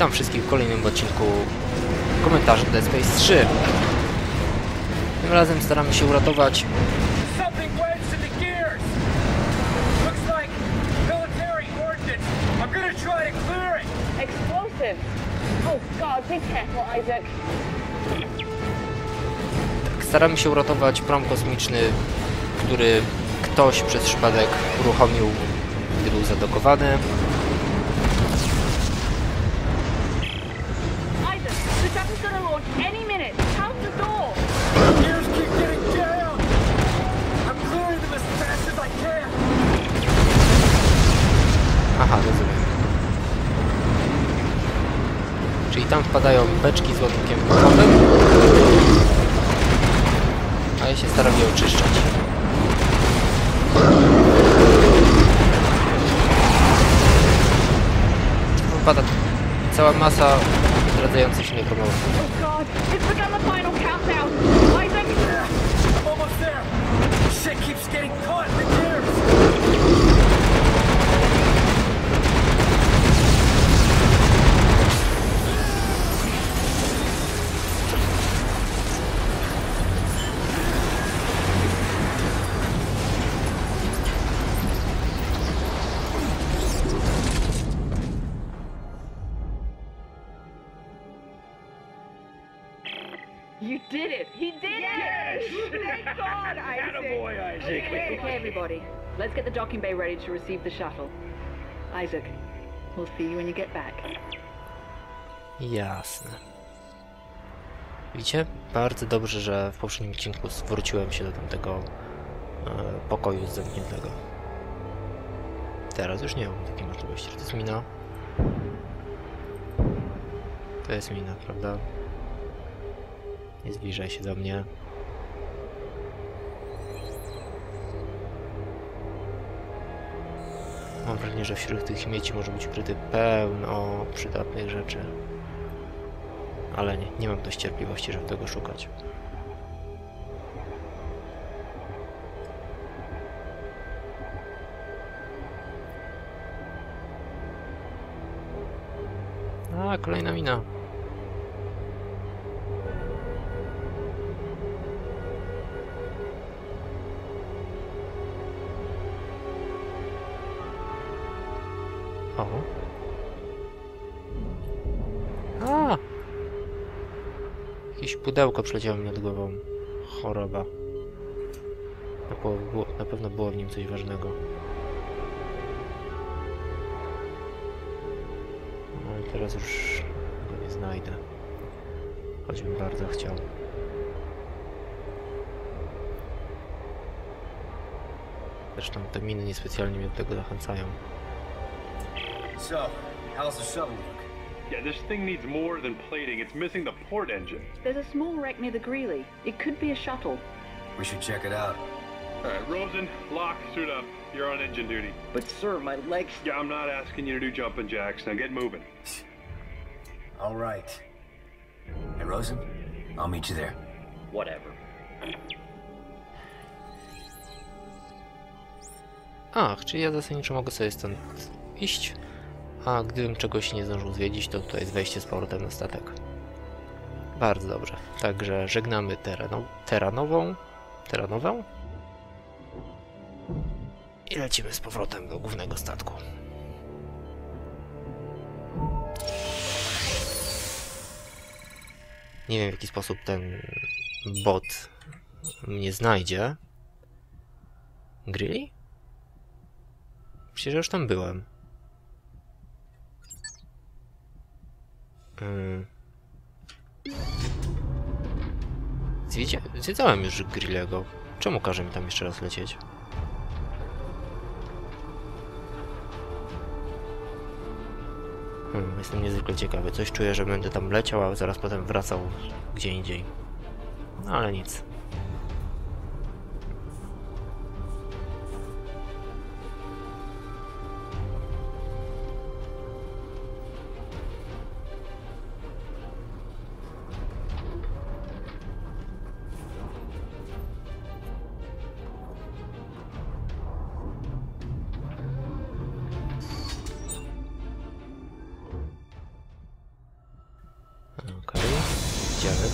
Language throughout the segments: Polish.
Witam wszystkich w kolejnym odcinku komentarzy Dead Space 3. Tym razem staramy się uratować! Oh Isaac. staramy się uratować prom kosmiczny, który ktoś przez przypadek uruchomił, gdy był zadokowany. Wpadają beczki z ładunkiem wybuchowym, a ja się staram je oczyszczać. Wypada cała masa zdradzających się nekromorfów. Docking bay ready to receive the shuttle. Isaac, we'll see you when you get back. Jasne. Widzicie? Bardzo dobrze, że w poprzednim odcinku zwróciłem się do tamtego e, pokoju zamkniętego. Teraz już nie mam takiej możliwości. To jest mina? To jest mina, prawda? Nie zbliżaj się do mnie. Mam wrażenie, że wśród tych śmieci może być ukryty pełno przydatnych rzeczy. Ale nie, nie mam dość cierpliwości, żeby tego szukać. A, kolejna mina. Pudełko przyleciało mi nad głową. Choroba. Na, było, na pewno było w nim coś ważnego. No i teraz już go nie znajdę. Choćbym bardzo chciał. Zresztą te miny niespecjalnie mnie do tego zachęcają. So, how's the look? Yeah, this thing needs more than plating. It's missing the port engine. There's a small wreck near the Greeley. It could be a shuttle. We should check it out. All right, Rosen, lock, suit up. You're on engine duty. But sir, my legs... Yeah, I'm not asking you to do jumping jacks. Now get moving. All right. Hey, Rosen, I'll meet you there. Whatever. Ach, czyli ja zasadniczo mogę sobie stąd iść, a gdybym czegoś nie zdążył zwiedzić, to tutaj jest wejście z powrotem na statek. Bardzo dobrze. Także żegnamy terano teranową, teranową i lecimy z powrotem do głównego statku. Nie wiem w jaki sposób ten bot mnie znajdzie. Grilli? Przecież już tam byłem. Yy. Zwiedzie, zwiedzałem już Grillego. Czemu każe mi tam jeszcze raz lecieć? Hmm, jestem niezwykle ciekawy. Coś czuję, że będę tam leciał, a zaraz potem wracał gdzie indziej. No ale nic.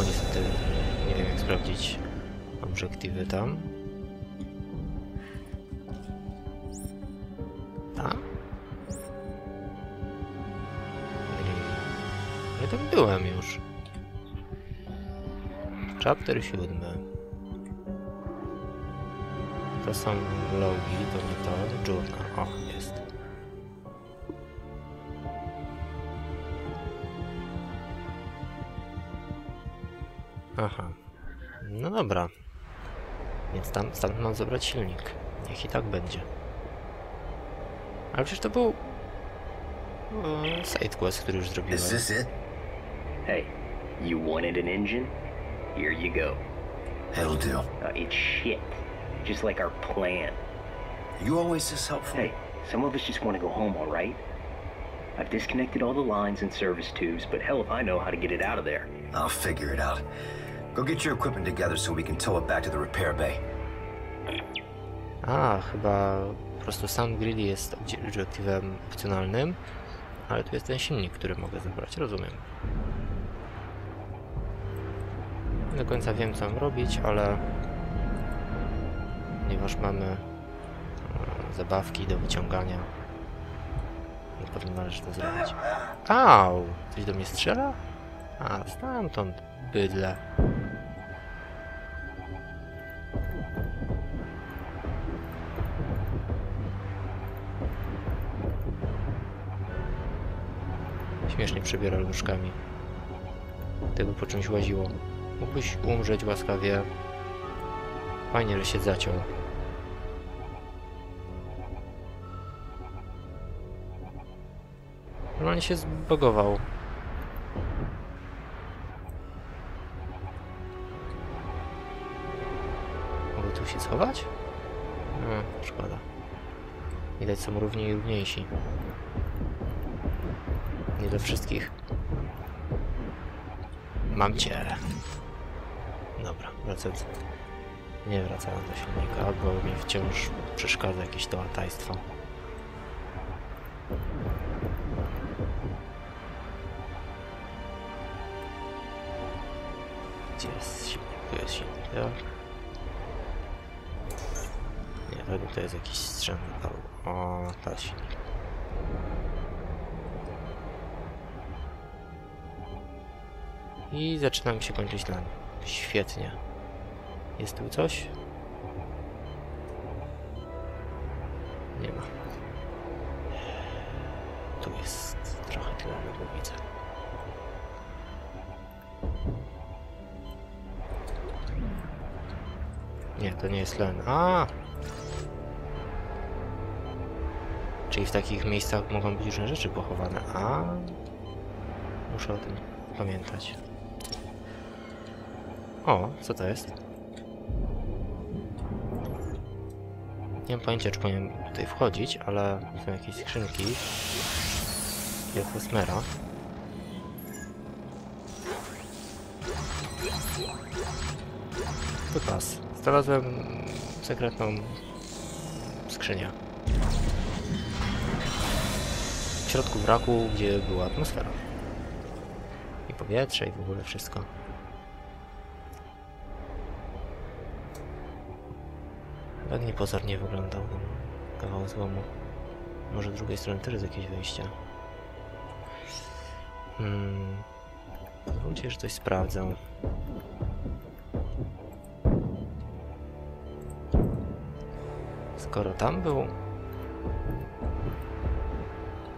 Bo niestety nie wiem jak sprawdzić obiektywy tam. Tam? Nie, tam byłem już. Chapter 7. To są logi, to nie to. Journal. O, Aha. No dobra. Więc tam stamtąd mam zabrać silnik. Niech i tak będzie. Ale przecież to był... E, sidequest, który już zrobiłem. Is this it? Hey, you wanted an engine? Here you go. It'll do. Uh, it's shit. Just like our plan. You always this helpful. Hey, some of us just want to go home, all right? I've disconnected all the lines and service tubes, but hell if I know how to get it out of there. I'll figure it out. Go get your equipment together so we can tow it back to the repair bay. A, chyba po prostu sam grill jest obiektywem opcjonalnym, ale tu jest ten silnik, który mogę zabrać, rozumiem. Nie do końca wiem, co mam robić, ale ponieważ mamy e, zabawki do wyciągania, na pewno należy to zrobić. Au! Coś do mnie strzela? A, stamtąd, bydle. Śmiesznie przebiera nóżkami. Tego po czymś łaziło. Mógłbyś umrzeć łaskawie. Fajnie, że się zaciął. Normalnie się zbogował. Mogę tu się schować? No, szkoda. Widać są równi i równiejsi. Do wszystkich. Mam cię. Dobra, wracając. Nie wracając do silnika, bo mi wciąż przeszkadza jakieś to atajstwo. Gdzie jest silnik? Tu jest silnik? Nie, według to jest jakiś paru. O, ta silnik. I zaczyna mi się kończyć tlen. Świetnie. Jest tu coś? Nie ma. Tu jest trochę tlenu, bo widzę. Nie, to nie jest tlen. A! Czyli w takich miejscach mogą być różne rzeczy pochowane. A! Muszę o tym pamiętać. O, co to jest? Nie mam pojęcia, czy powinienem tutaj wchodzić, ale są jakieś skrzynki. I atmosfera. Wypas. Znalazłem sekretną skrzynię. W środku wraku, gdzie była atmosfera. I powietrze, i w ogóle wszystko. Tak niepozornie wyglądał ten kawał złomu. Może z drugiej strony też jest jakieś wyjście. Hmm. Pozwólcie, że coś sprawdzę. Skoro tam był...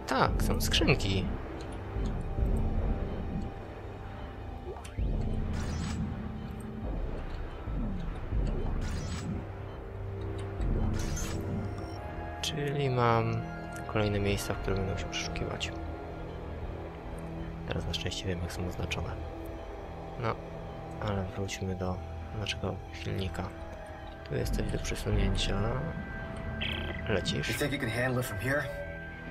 Tak, są skrzynki. Mam kolejne miejsca, w które będę musiał przeszukiwać. Teraz na szczęście wiem, jak są oznaczone. No, ale wróćmy do naszego silnika. Tu jest coś do przesunięcia. You Lecisz. think you can handle it from here?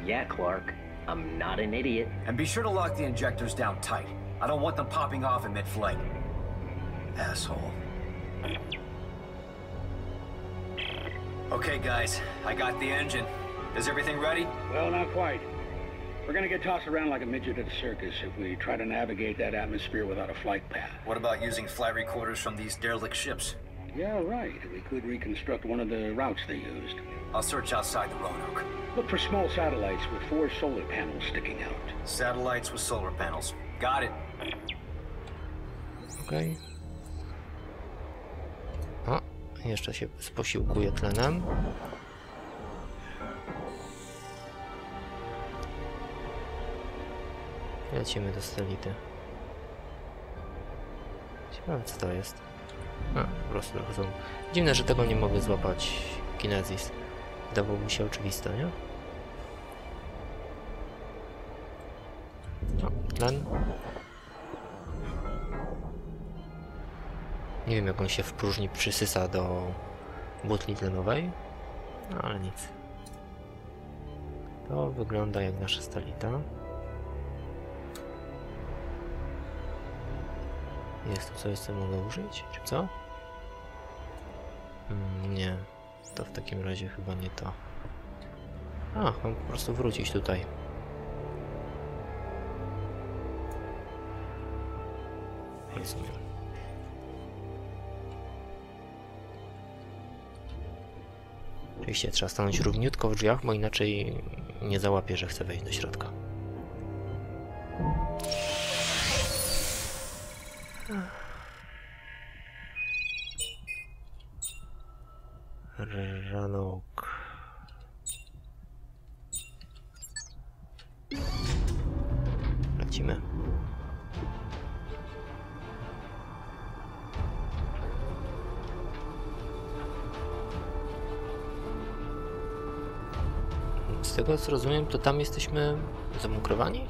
Yeah, Clark. I'm not an idiot. And be sure to lock the injectors down tight. I don't want them popping off in mid-flight. Asshole. Okay, guys. I got the engine. Is everything ready? Well, not quite. We're gonna get tossed around like a midget at a circus if we try to navigate that atmosphere without a flight path. What about using flight recorders from these derelict ships? Yeah, right. We could reconstruct one of the routes they used. I'll search outside the Roanoke. Look for small satellites with four solar panels sticking out. Satellites with solar panels. Got it. Okej. O, jeszcze się posiłkuje tlenem. Lecimy do Stelity. Ciekawe co to jest. A, po prostu są... Dziwne, że tego nie mogę złapać Kinezis. Wydawało mi się oczywiste, nie? O, tlen. Nie wiem jak on się w próżni przysysa do butli tlenowej, no ale nic. To wygląda jak nasza stalita. Jest tu coś, co mogę użyć, czy co? Mm, nie, to w takim razie chyba nie to. A, mam po prostu wrócić tutaj. Rozumiem. Oczywiście trzeba stanąć równiutko w drzwiach, bo inaczej nie załapię, że chcę wejść do środka. Ranok. Lecimy. Z tego co rozumiem, to tam jesteśmy zamukrowani?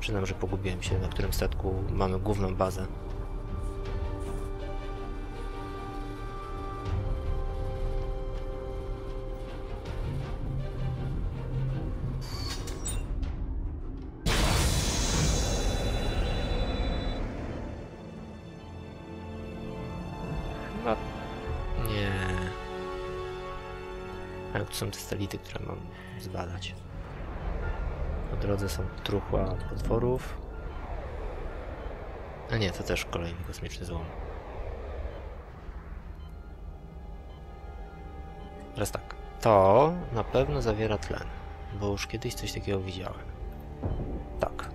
Przyznam, że pogubiłem się, na którym statku mamy główną bazę. Tu są te stelity, które mam zbadać. Po drodze są truchła potworów. A nie, to też kolejny kosmiczny złom. Teraz tak. To na pewno zawiera tlen, bo już kiedyś coś takiego widziałem. Tak.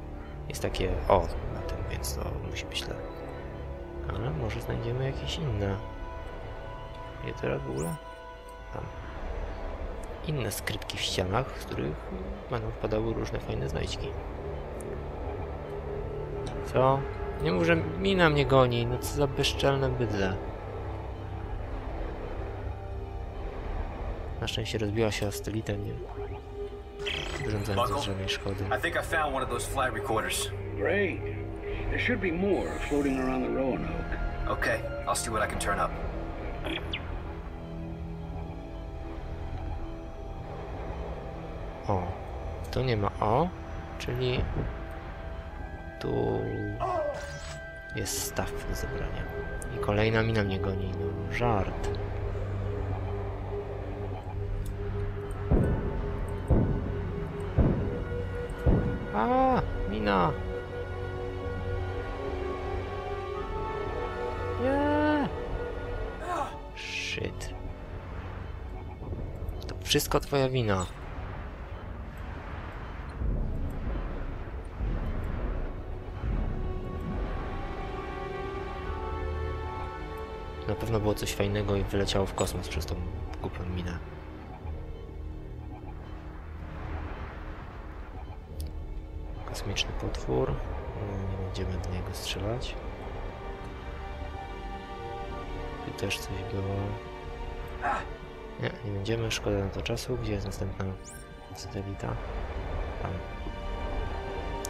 Jest takie O na tym, więc to musi być tlen. Ale może znajdziemy jakieś inne. Je teraz w ogóle? Tam inne skrytki w ścianach, z których będą wpadały różne fajne znajdźki. Co? Nie mów, że mina mnie goni, no co za bezczelne bydle. Na szczęście rozbiła się o stelitę, nie wyrządzając żadnej szkody. I think I found one of those flight recorders. Great. There should be more floating around the Roanoke. Okay, I'll see what I can turn up. O, tu nie ma O, czyli tu jest staw do zebrania. I kolejna mina mnie goni, no żart. A, mina! Nie! Shit. To wszystko twoja wina. Było coś fajnego i wyleciało w kosmos przez tą głupią minę. Kosmiczny potwór. No, Nie będziemy do niego strzelać. Tu też coś było. Nie, nie będziemy. Szkoda na to czasu. Gdzie jest następna satelita? Tam.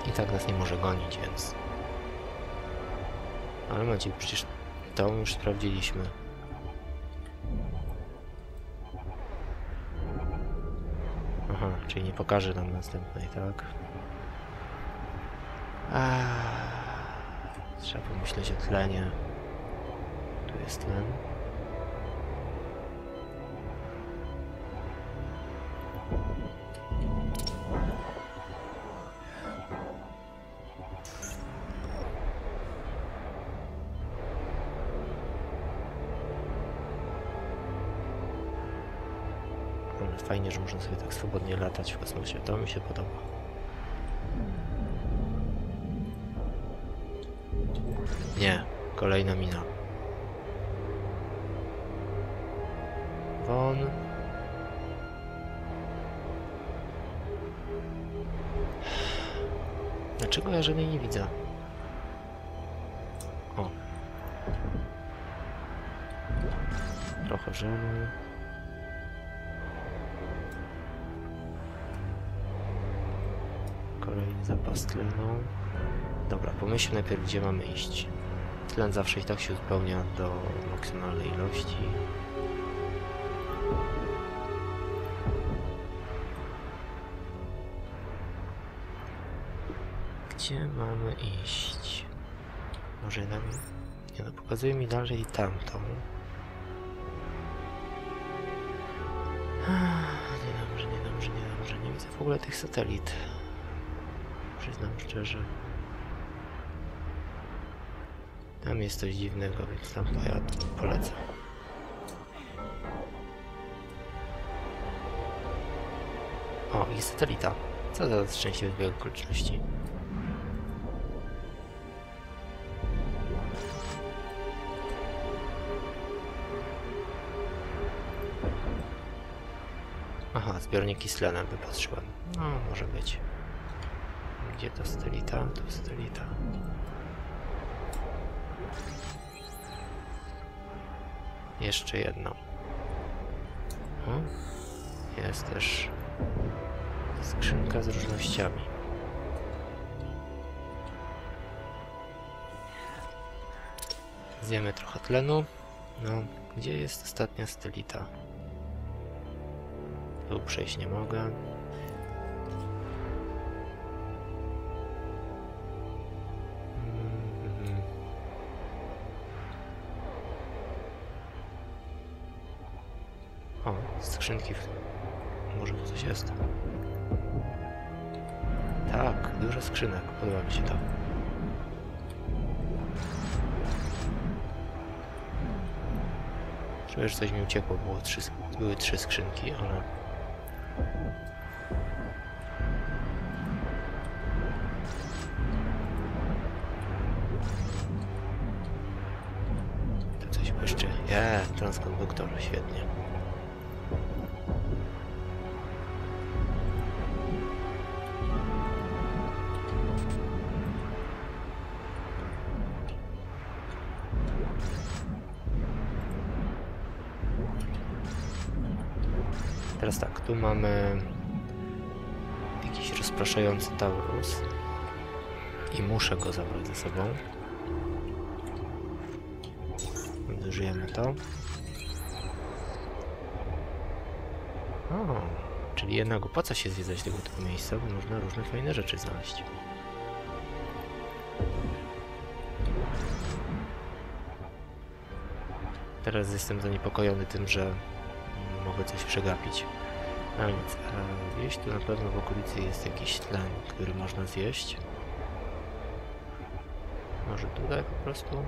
I tak nas nie może gonić, więc... Ale macie, przecież to już sprawdziliśmy. Pokaże nam następnej, tak? Trzeba pomyśleć o tlenie. Tu jest tlen. Fajnie, że można sobie tak swobodnie latać w kosmosie. To mi się podoba. Nie, kolejna mina. Won. Dlaczego ja żadnej nie widzę? O. Trochę żelu. Tlenu. Dobra, pomyślmy najpierw, gdzie mamy iść. Tlen zawsze i tak się uzupełnia do maksymalnej ilości. Gdzie mamy iść? Może nam... Nie no, pokazuje mi dalej tamtą. Niedobrze, niedobrze, niedobrze. Nie widzę w ogóle tych satelit. Przyznam szczerze. Tam jest coś dziwnego, więc tam pojadę, polecę. O, i satelita. Co za szczęśliwy zbieg okoliczności. Aha, zbiorniki z tlenem wypatrzyłem. No, może być. Gdzie to satelita? To satelita. Jeszcze jedno. O, jest też skrzynka z różnościami. Zjemy trochę tlenu. No, gdzie jest ostatnia stelita? Tu przejść nie mogę. Skrzynki. Może tu coś jest. Tak, dużo skrzynek. Podoba mi się to. Czuję, że coś mi uciekło. Było trzy, były trzy skrzynki, ale... To coś błyszczy. Je, transkonduktor, świetnie. Teraz tak, tu mamy jakiś rozpraszający Taurus i muszę go zabrać ze sobą. Zużyjemy to. O, czyli jednak opłaca się zwiedzać tego typu miejsca, bo można różne fajne rzeczy znaleźć. Teraz jestem zaniepokojony tym, że mogę coś przegapić. A więc gdzieś tu na pewno w okolicy jest jakiś tlen, który można zjeść. Może tutaj po prostu?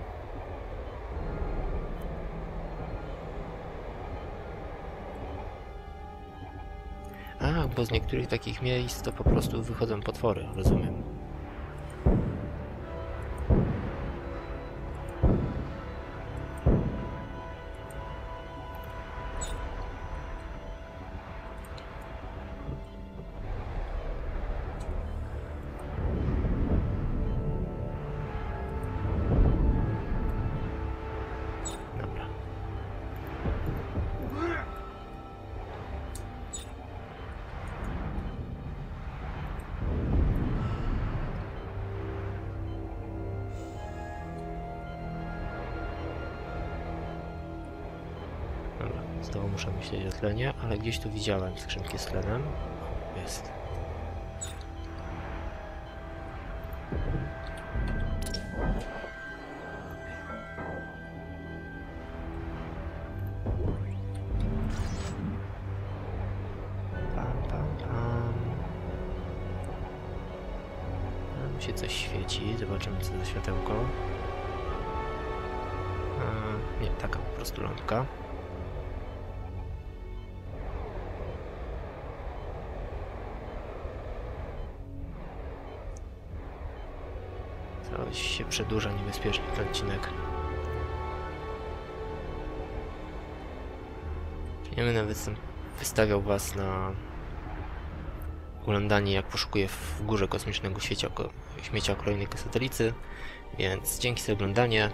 A, bo z niektórych takich miejsc to po prostu wychodzą potwory, rozumiem. Znowu muszę myśleć o tlenie, ale gdzieś tu widziałem skrzynki z tlenem. Jest. Się coś świeci, zobaczymy co za światełko. E, nie, taka po prostu lampka. Się przedłuża niebezpiecznie ten odcinek. Nie będę wys- wystawiał was na oglądanie jak poszukuję w górze kosmicznego śmiecia, śmiecia kolejnej satelicy, więc dzięki za oglądanie.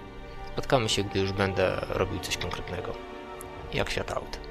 Spotkamy się, gdy już będę robił coś konkretnego. Jak świat aut.